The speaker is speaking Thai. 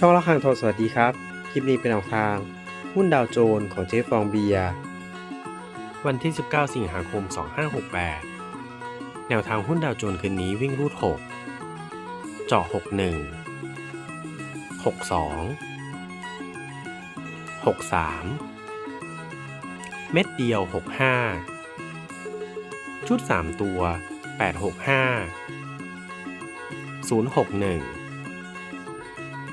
ช่องละครังทองสวัสดีครับ คลิปนี้เป็นแนวทาง หุ้นดาวโจนของเจ๊ฟองเบียวันที่ 19 สิงหาคม 2568 แนวทางหุ้นดาวโจนคืนนี้วิ่งรูด 6 เจาะ 61 62 63 เม็ดเดียว 65 ชุด 3 ตัว 865 061